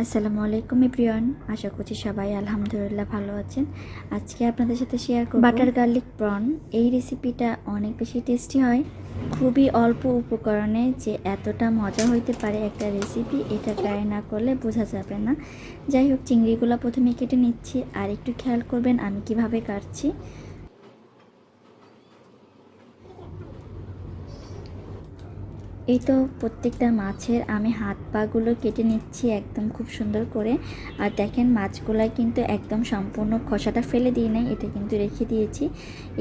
আসসালামু আলাইকুম এভরিওয়ান আশা করছি সবাই আলহামদুলিল্লাহ ভালো আছেন। আজকে আপনাদের সাথে শেয়ার করব বাটার গার্লিক প্রন। এই রেসিপিটা অনেক বেশি টেস্টি হয়। খুবই অল্প উপকরণে যে এতটা মজা হইতে পারে একটা রেসিপি এটা ট্রাই না করলে বোঝা যাবে না। যাই হোক চিংড়িগুলো প্রথমে কেটে নিচ্ছি। আর একটু খেয়াল করবেন আমি কীভাবে কাটছি। এই তো প্রত্যেকটা মাছের আমি হাত পাগুলো কেটে নিচ্ছি একদম খুব সুন্দর করে। আর দেখেন মাছগুলাই কিন্তু একদম সম্পূর্ণ খসাটা ফেলে দিই নাই, এটা কিন্তু রেখে দিয়েছি।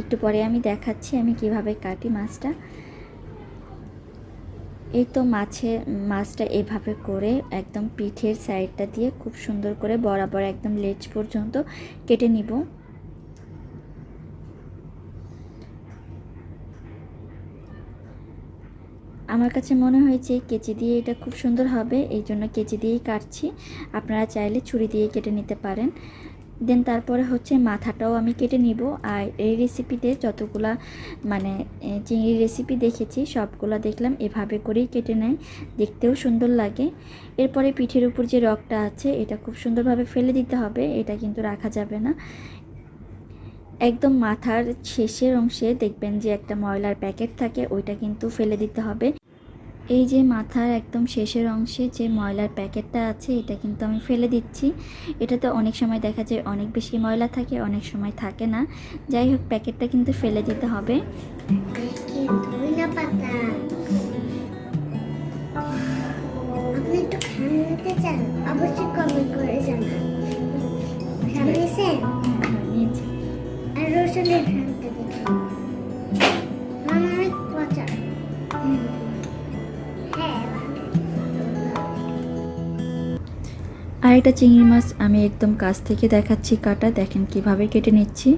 একটু পরে আমি দেখাচ্ছি আমি কীভাবে কাটি মাছটা। এই তো মাছের মাছটা এভাবে করে একদম পিঠের সাইডটা দিয়ে খুব সুন্দর করে বরাবর একদম লেজ পর্যন্ত কেটে নিব। আমার কাছে মনে হয়েছে কেচি দিয়ে এটা খুব সুন্দর হবে, এই জন্য কেচি দিয়েই কাটছি। আপনারা চাইলে ছুরি দিয়ে কেটে নিতে পারেন। দেন তারপরে হচ্ছে মাথাটাও আমি কেটে নিব। আর এই রেসিপিতে যতগুলা মানে চিংড়ি রেসিপি দেখেছি, সবগুলো দেখলাম, এভাবে করেই কেটে নেয়। দেখতেও সুন্দর লাগে। এরপরে পিঠের উপর যে রগটা আছে, এটা খুব সুন্দরভাবে ফেলে দিতে হবে, এটা কিন্তু রাখা যাবে না। একদম মাথার শেষের অংশে দেখবেন যে একটা ময়লার প্যাকেট থাকে, ওইটা কিন্তু ফেলে দিতে হবে। এই যে মাথার একদম শেষের অংশে যে ময়লার প্যাকেটটা আছে এটা কিন্তু আমি ফেলে দিচ্ছি। এটাতে অনেক সময় দেখা যায় অনেক বেশি ময়লা থাকে অনেক সময় থাকে না। যাই হোক প্যাকেটটা কিন্তু ফেলে দিতে হবে। আপনি একটু খান নিতে চান অবশ্যই কমেন্ট করে জানান। আর রসুনের ঘ্রাণটা দেখুন আর একটা চিংড়ি মাছ, আমি একদম কাছ থেকে দেখাচ্ছি কাটা। দেখেন কীভাবে কেটে নিচ্ছি।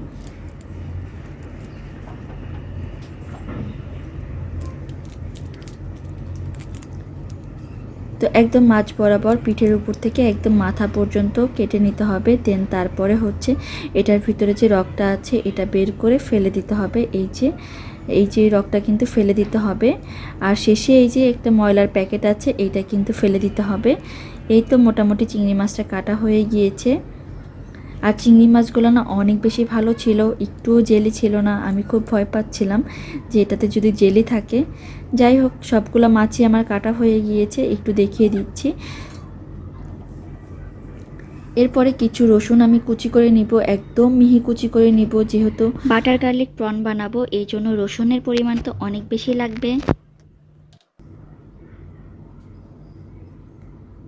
তো একদম মাছ বরাবর পিঠের উপর থেকে একদম মাথা পর্যন্ত কেটে নিতে হবে। দেন তারপরে হচ্ছে এটার ভিতরে যে রগটা আছে, এটা বের করে ফেলে দিতে হবে। এই যে এই যে রগটা কিন্তু ফেলে দিতে হবে। আর শেষে এই যে একটা ময়লার প্যাকেট আছে, এইটা কিন্তু ফেলে দিতে হবে। এই তো মোটামুটি চিংড়ি মাছটা কাটা হয়ে গিয়েছে। আর চিংড়ি মাছগুলো না অনেক বেশি ভালো ছিল, একটুও জেলি ছিল না, আমি খুব ভয় পাচ্ছিলাম যে এটাতে যদি জেলি থাকে। যাই হোক, সবগুলো মাছই আমার কাটা হয়ে গিয়েছে, একটু দেখিয়ে দিচ্ছি। এরপরে কিছু রসুন আমি কুচি করে নিব একদম মিহি কুচি করে নিব যেহেতু বাটার গার্লিক প্রন বানাবো এই জন্য রসুনের পরিমাণ তো অনেক বেশি লাগবে।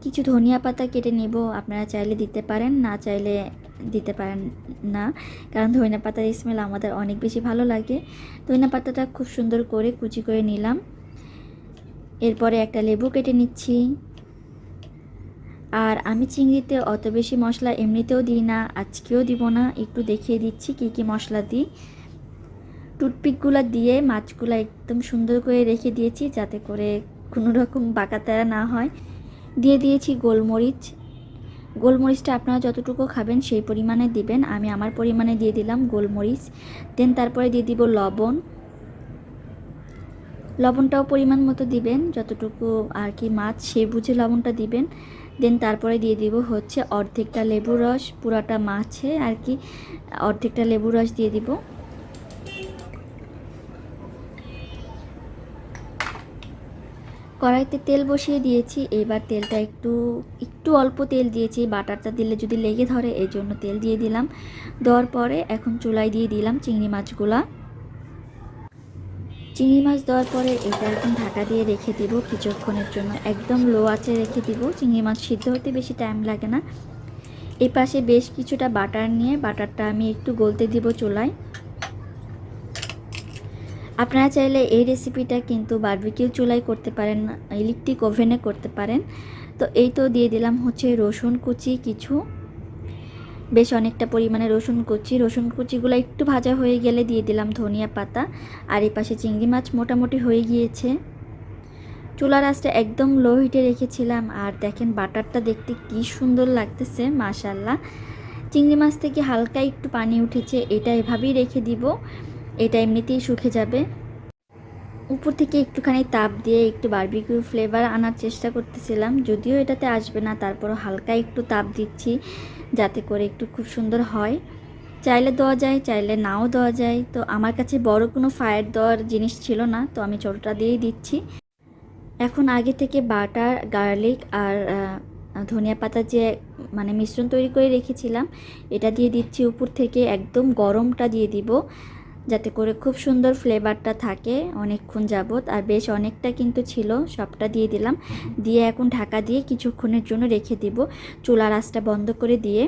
কিছু ধনিয়া পাতা কেটে নেব আপনারা চাইলে দিতে পারেন না চাইলে দিতে পারেন না কারণ ধনিয়া পাতার স্মেল আমাদের অনেক বেশি ভালো লাগে। ধনিয়া পাতাটা খুব সুন্দর করে কুচি করে নিলাম। এরপরে একটা লেবু কেটে নিচ্ছি। আর আমি চিংড়িতে অত বেশি মশলা এমনিতেও দিই না, আজকেও দিব না। একটু দেখিয়ে দিচ্ছি কী কী মশলা দিই। টুথপিকগুলো দিয়ে মাছগুলো একদম সুন্দর করে রেখে দিয়েছি যাতে করে কোনো রকম বাঁকাতেরা না হয়। দিয়ে দিয়েছি গোলমরিচ। গোলমরিচটা আপনারা যতটুকু খাবেন সেই পরিমাণে দিবেন। আমি আমার পরিমাণে দিয়ে দিলাম গোলমরিচ। দেন তারপরে দিয়ে দিব লবণ। লবণটাও পরিমাণ মতো দিবেন, যতটুকু আর কি মাছ, সেই বুঝে লবণটা দিবেন। দেন তারপরে দিয়ে দিব হচ্ছে অর্ধেকটা লেবু রস, পুরাটা মাছে আর কি, অর্ধেকটা লেবু রস দিয়ে দিব। কড়াইতে তেল বসিয়ে দিয়েছি, এবার তেলটা একটু একটু অল্প তেল দিয়েছি, বাটারটা দিলে যদি লেগে ধরে এই জন্য তেল দিয়ে দিলাম। দেওয়ার পরে এখন চুলাই দিয়ে দিলাম চিংড়ি মাছগুলা। চিংড়ি মাছ দেওয়ার পরে এটা এখন ঢাকা দিয়ে রেখে দিব কিছুক্ষণের জন্য। একদম লো আঁচে রেখে দিব। চিংড়ি মাছ সিদ্ধ হতে বেশি টাইম লাগে না। এই পাশে বেশ কিছুটা বাটার নিয়ে বাটারটা আমি একটু গলতে দিব চুলায়। আপনারা চাইলে এই রেসিপিটা কিন্তু বারবিকিউ চুলাই করতে পারেন ইলেকট্রিক ওভেনে করতে পারেন। তো এই তো দিয়ে দিলাম হচ্ছে রসুন কুচি কিছু। বেশ অনেকটা পরিমাণে রসুন কুচি। রসুন কুচিগুলো একটু ভাজা হয়ে গেলে দিয়ে দিলাম ধনিয়া পাতা। আর এই পাশে চিংড়ি মাছ মোটামুটি হয়ে গিয়েছে। চুলার আঁচটা একদম লো হিটে রেখেছিলাম। আর দেখেন বাটারটা দেখতে কি সুন্দর লাগতেছে মাশাল্লাহ চিংড়ি মাছ থেকে হালকা একটু পানি উঠেছে, এটা এভাবেই রেখে দিব। এটা এমনিতেই শুকে যাবে। উপর থেকে একটুখানি তাপ দিয়ে একটু বারবিকিউ ফ্লেভার আনার চেষ্টা করতেছিলাম, যদিও এটাতে আসবে না, তারপরও হালকা একটু তাপ দিচ্ছি যাতে করে একটু খুব সুন্দর হয়। চাইলে দেওয়া যায়, চাইলে নাও দেওয়া যায়। তো আমার কাছে বড় কোনো ফায়ার দেওয়ার জিনিস ছিল না, তো আমি ছোটোটা দিয়েই দিচ্ছি। এখন আগে থেকে বাটার গার্লিক আর ধনিয়া পাতা যে মানে মিশ্রণ তৈরি করে রেখেছিলাম, এটা দিয়ে দিচ্ছি উপর থেকে, একদম গরমটা দিয়ে দিব। যাতে করে খুব সুন্দর ফ্লেভারটা থাকে অনেকক্ষণ যাবত আর বেশ অনেকটা কিন্তু ছিল, সবটা দিয়ে দিলাম। দিয়ে এখন ঢাকা দিয়ে কিছুক্ষণের জন্য রেখে দিব। চুলা রাসটা বন্ধ করে দিয়ে।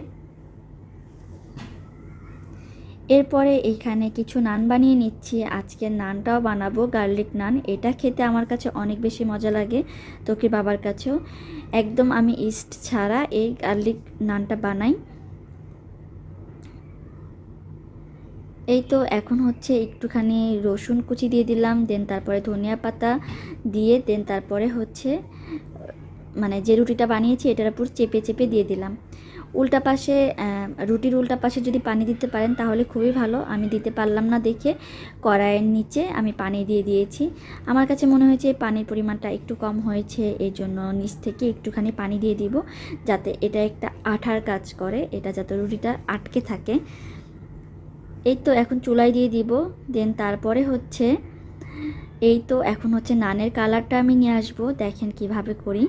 এরপরে এইখানে কিছু নান বানিয়ে নিচ্ছি। আজকের নানটাও বানাবো, গার্লিক নান। এটা খেতে আমার কাছে অনেক বেশি মজা লাগে, তোকে বাবার কাছেও। একদম আমি ইস্ট ছাড়া এই গার্লিক নানটা বানাই। এই তো এখন হচ্ছে একটুখানি রসুন কুচি দিয়ে দিলাম দেন তারপরে ধনিয়া পাতা দিয়ে দেন তারপরে হচ্ছে মানে যে রুটিটা বানিয়েছি এটার উপর চেপে চেপে দিয়ে দিলাম। উল্টা পাশে রুটির উল্টা পাশে যদি পানি দিতে পারেন তাহলে খুবই ভালো। আমি দিতে পারলাম না দেখে কড়াইয়ের নিচে আমি পানি দিয়ে দিয়েছি। আমার কাছে মনে হয়েছে পানির পরিমাণটা একটু কম হয়েছে এই জন্য নিচ থেকে একটুখানি পানি দিয়ে দিব, যাতে এটা একটা আঠার কাজ করে, এটা যাতে রুটিটা আটকে থাকে। এই তো এখন চুলাই দিয়ে দিব, দেন তারপরে হচ্ছে এই তো এখন হচ্ছে নানের কালারটা আমি নিয়ে আসব, দেখেন কীভাবে করি।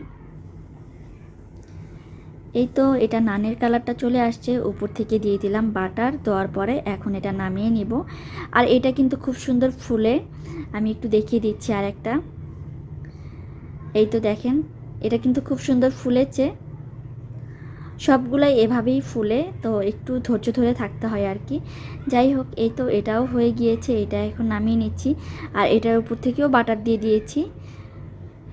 এই তো এটা নানের কালারটা চলে আসছে, উপর থেকে দিয়ে দিলাম বাটার, দেওয়ার পরে এখন এটা নামিয়ে নিব। আর এটা কিন্তু খুব সুন্দর ফুলে, আমি একটু দেখিয়ে দিচ্ছি আর একটা এই তো দেখেন, এটা কিন্তু খুব সুন্দর ফুলেছে। সবগুলাই এভাবেই ফুলে, তো একটু ধৈর্য ধরে থাকতে হয় আর কি। যাই হোক, এই তো এটাও হয়ে গিয়েছে, এটা এখন নামিয়ে নিচ্ছি। আর এটার উপর থেকেও বাটার দিয়ে দিয়েছি।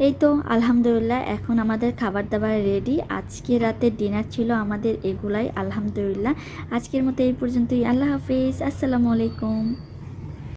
এই তো, আলহামদুলিল্লাহ, এখন আমাদের খাবার দাবার রেডি আজকে রাতের ডিনার ছিল আমাদের এগুলাই, আলহামদুলিল্লাহ। আজকের মতো এই পর্যন্তই, আল্লাহ হাফিজ, আসসালামু আলাইকুম।